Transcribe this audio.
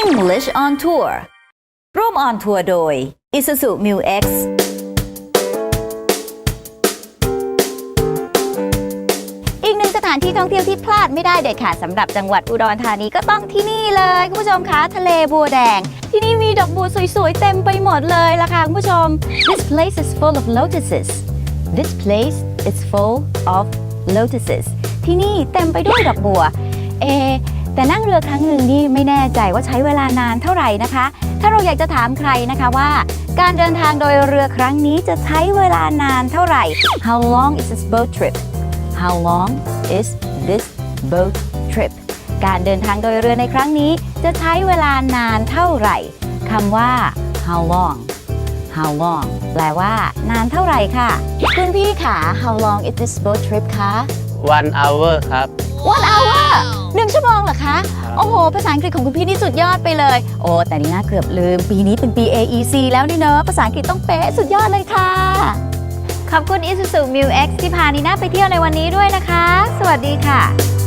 English on Tour ร่วมออนทัวร์โดย Isuzu Mu X อีกหนึ่งสถานที่ท่องเที่ยวที่พลาดไม่ได้เด็ดขาดสำหรับจังหวัดอุดรธานีก็ต้องที่นี่เลยคุณผู้ชมคะทะเลบัวแดง ที่นี่มีดอกบัวสวยๆ เต็มไปหมดเลยล่ะค่ะคุณผู้ชม This place is full of lotuses This place is full of lotuses ที่นี่เต็มไปด้วยดอกบัว เอ แต่นั่งเรือครั้งหนึ่งนี่ไม่แน่ใจว่าใช้เวลานานเท่าไหร่นะคะ ถ้าเราอยากจะถามใครนะคะว่า การเดินทางโดยเรือครั้งนี้จะใช้เวลานานเท่าไหร่ How long is this boat trip How long is this boat trip การเดินทางโดยเรือในครั้งนี้จะใช้เวลานานเท่าไหร่คำว่า how long how long แปลว่านานเท่าไหร่ค่ะ คุณพี่ค่ะ how long is this boat trip คะ one hour ครับ one hour หนึ่งชั่วโมงเหรอคะ โอ้โห ภาษาอังกฤษของคุณพี่นี่สุดยอดไปเลย โอ้ แต่นี่น่าเกือบลืม ปีนี้เป็นปี AEC แล้วนี่เนอะ ภาษาอังกฤษต้องเป๊ะสุดยอดเลยค่ะ ขอบคุณ Isuzu Mu X ที่พานีน่าไปเที่ยวในวันนี้ด้วยนะคะ สวัสดีค่ะ